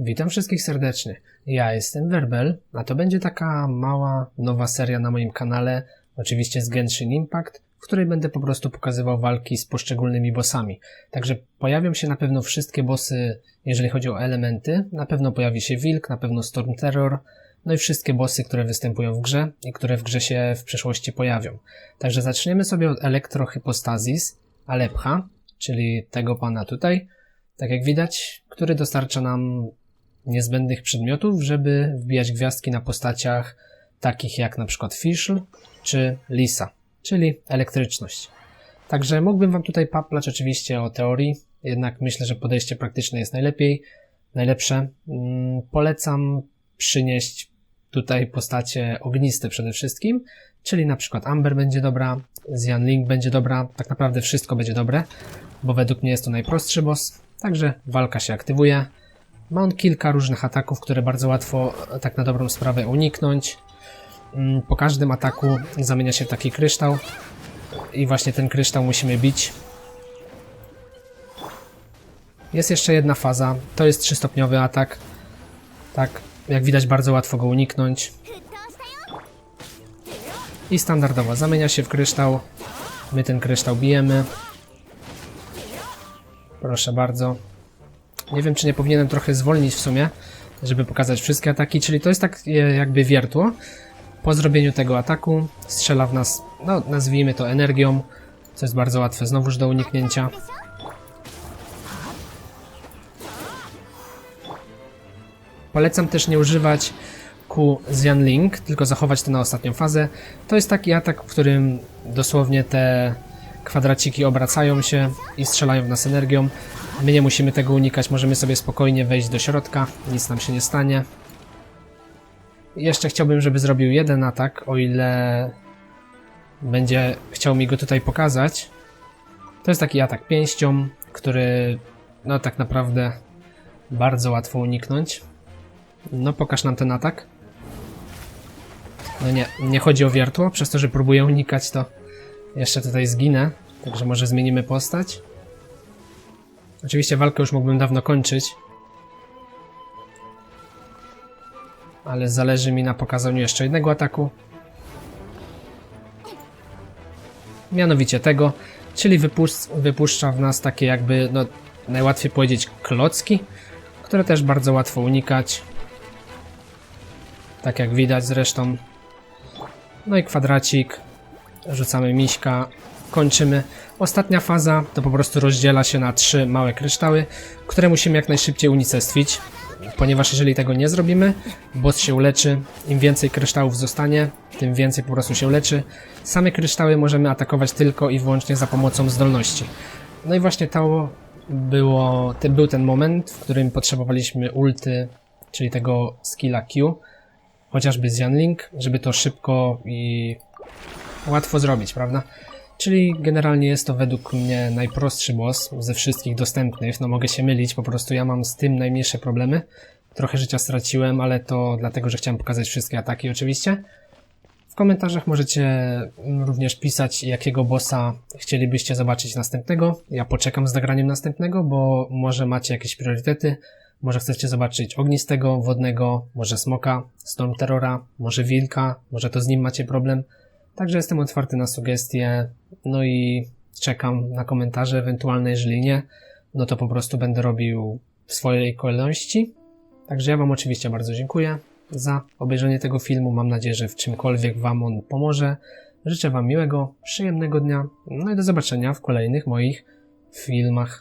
Witam wszystkich serdecznie. Ja jestem Werbel, a to będzie taka mała, nowa seria na moim kanale, oczywiście z Genshin Impact, w której będę po prostu pokazywał walki z poszczególnymi bossami. Także pojawią się na pewno wszystkie bossy, jeżeli chodzi o elementy. Na pewno pojawi się Wilk, na pewno Storm Terror, no i wszystkie bossy, które występują w grze i które w grze się w przyszłości pojawią. Także zaczniemy sobie od Elektrohypostazis, Alepha, czyli tego pana tutaj, tak jak widać, który dostarcza nam niezbędnych przedmiotów, żeby wbijać gwiazdki na postaciach takich jak na przykład Fischl czy Lisa, czyli elektryczność. Także mógłbym Wam tutaj paplać oczywiście o teorii, jednak myślę, że podejście praktyczne jest najlepiej, najlepsze. Mm, Polecam przynieść tutaj postacie ogniste przede wszystkim, czyli na przykład Amber będzie dobra, Zian Link będzie dobra, tak naprawdę wszystko będzie dobre, bo według mnie jest to najprostszy boss, także walka się aktywuje. Ma on kilka różnych ataków, które bardzo łatwo e, tak na dobrą sprawę uniknąć. Mm, Po każdym ataku zamienia się w taki kryształ i właśnie ten kryształ musimy bić. Jest jeszcze jedna faza, to jest trzystopniowy atak. Tak, jak widać bardzo łatwo go uniknąć. I standardowo zamienia się w kryształ. My ten kryształ bijemy. Proszę bardzo. Nie wiem, czy nie powinienem trochę zwolnić w sumie, żeby pokazać wszystkie ataki, czyli to jest tak e, jakby wiertło. Po zrobieniu tego ataku strzela w nas, no nazwijmy to energią, co jest bardzo łatwe znowuż do uniknięcia. Polecam też nie używać ku Zian Link, tylko zachować to na ostatnią fazę. To jest taki atak, w którym dosłownie te kwadraciki obracają się i strzelają w nas energią. My nie musimy tego unikać, możemy sobie spokojnie wejść do środka, nic nam się nie stanie. Jeszcze chciałbym, żeby zrobił jeden atak, o ile będzie chciał mi go tutaj pokazać. To jest taki atak pięścią, który no tak naprawdę bardzo łatwo uniknąć. No pokaż nam ten atak. No nie, nie chodzi o wiertło, przez to, że próbuję unikać to jeszcze tutaj zginę, także może zmienimy postać. Oczywiście walkę już mógłbym dawno kończyć. Ale zależy mi na pokazaniu jeszcze jednego ataku. Mianowicie tego, czyli wypusz- wypuszcza w nas takie jakby, no najłatwiej powiedzieć klocki, które też bardzo łatwo unikać. Tak jak widać zresztą. No i kwadracik. Rzucamy miśka. Kończymy. Ostatnia faza to po prostu rozdziela się na trzy małe kryształy, które musimy jak najszybciej unicestwić, ponieważ jeżeli tego nie zrobimy, boss się uleczy. Im więcej kryształów zostanie, tym więcej po prostu się leczy. Same kryształy możemy atakować tylko i wyłącznie za pomocą zdolności. No i właśnie to było, był ten moment, w którym potrzebowaliśmy ulty, czyli tego skilla Q, chociażby z Link, żeby to szybko i łatwo zrobić, prawda? Czyli generalnie jest to według mnie najprostszy boss ze wszystkich dostępnych. No mogę się mylić, po prostu ja mam z tym najmniejsze problemy. Trochę życia straciłem, ale to dlatego, że chciałem pokazać wszystkie ataki oczywiście. W komentarzach możecie mm, również pisać, jakiego bossa chcielibyście zobaczyć następnego. Ja poczekam z nagraniem następnego, bo może macie jakieś priorytety. Może chcecie zobaczyć ognistego, wodnego, może smoka, storm terrora, może wilka, może to z nim macie problem. Także jestem otwarty na sugestie, no i czekam na komentarze, ewentualne jeżeli nie, no to po prostu będę robił w swojej kolejności. Także ja Wam oczywiście bardzo dziękuję za obejrzenie tego filmu. Mam nadzieję, że w czymkolwiek Wam on pomoże. Życzę Wam miłego, przyjemnego dnia, no i do zobaczenia w kolejnych moich filmach.